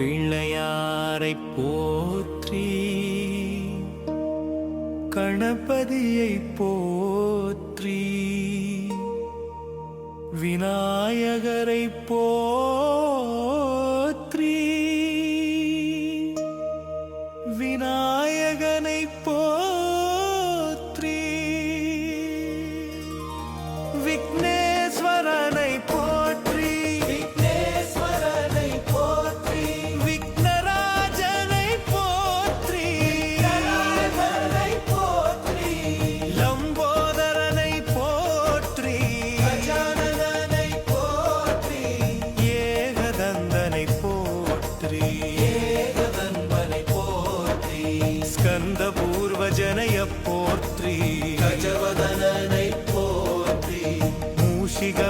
பிள்ளையாரை போற்றி கணபதியை போற்றி விநாயகரை போ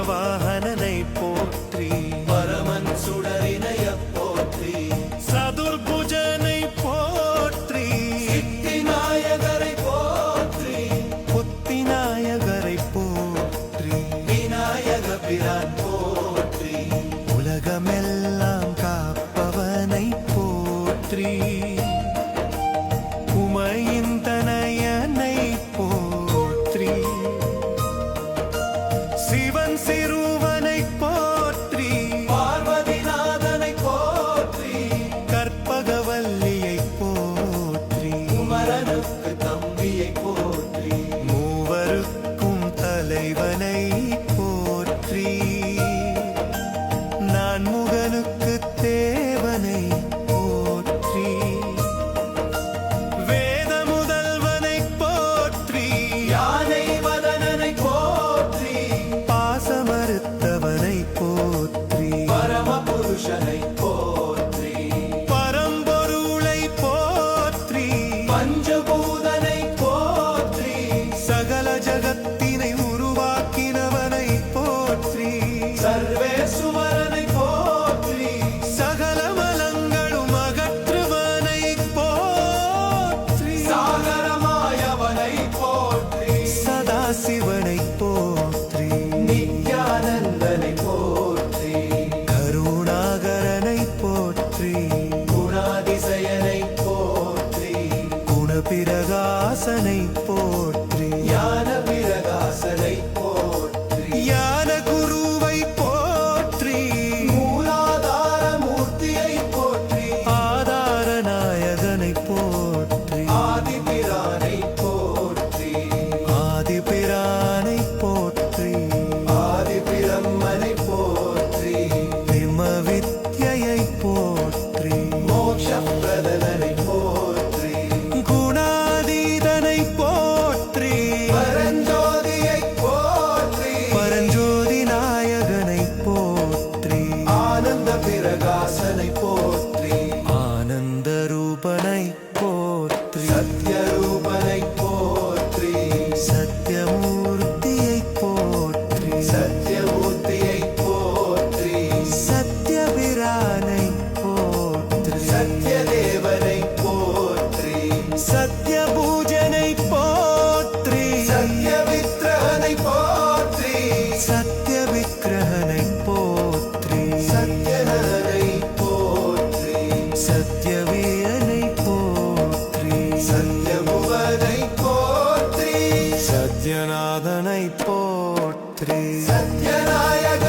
வாகனனை போற்றி. பரமன் சூழ் சண்முகனுக்கு தேவனை போற்றி. வேத முதல்வனை போற்றி. யானை மதனனை போற்றி. பாசமறுத்தவனை போற்றி. பரமபுருஷனை சத்யபூஜனை போற்றி. சத்ய விக்கிரகனை போற்றி. சத்ய விக்கிரகனை போற்றி. சத்யநகனை போற்றி. சத்யவீரனை போற்றி. சத்யபுவனை போற்றி. சத்யநாதனை போற்றி. சத்யநாயக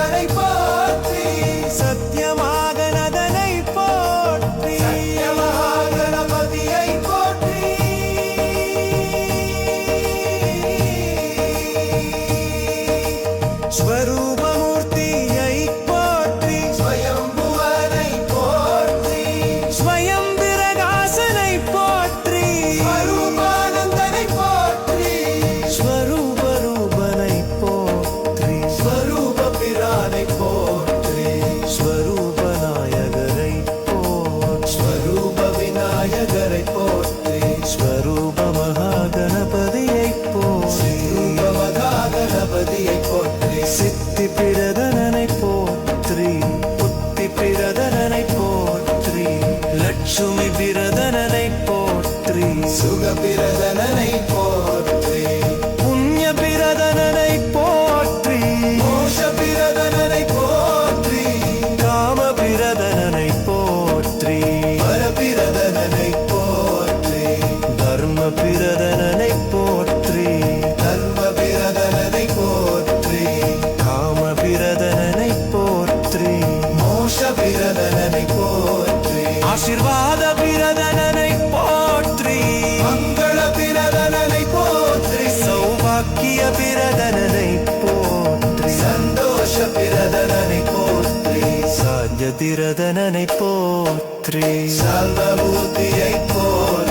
பிரதனனை போற்றி. சந்தோஷ பிரதனனை போற்றி. சாஞ்ச பிரதனனை போற்றி. சர்வபூதியை போற்றி.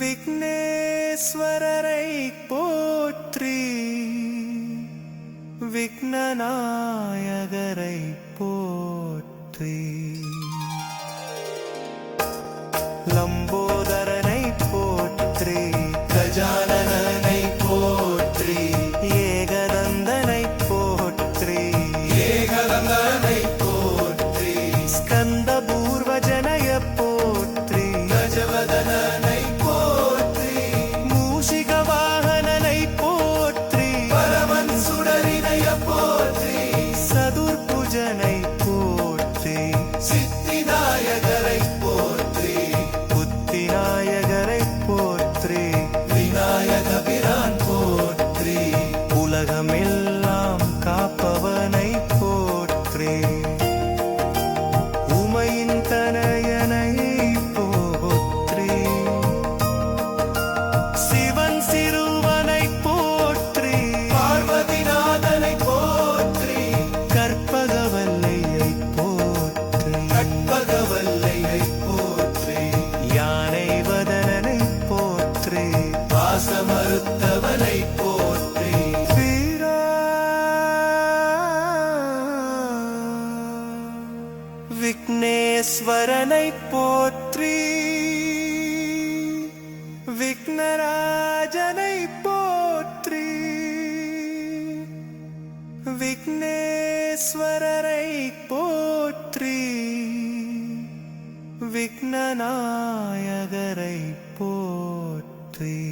விக்னேஸ்வரரை போற்றி விக்னநாயகரை போற்றி. வல்லவனை போற்றி. வீரா விக்னேஸ்வரனை விக்னராஜனை போற்றி. விக்னேஸ்வரரை போற்றி. விக்னநாயகரை போற்றி.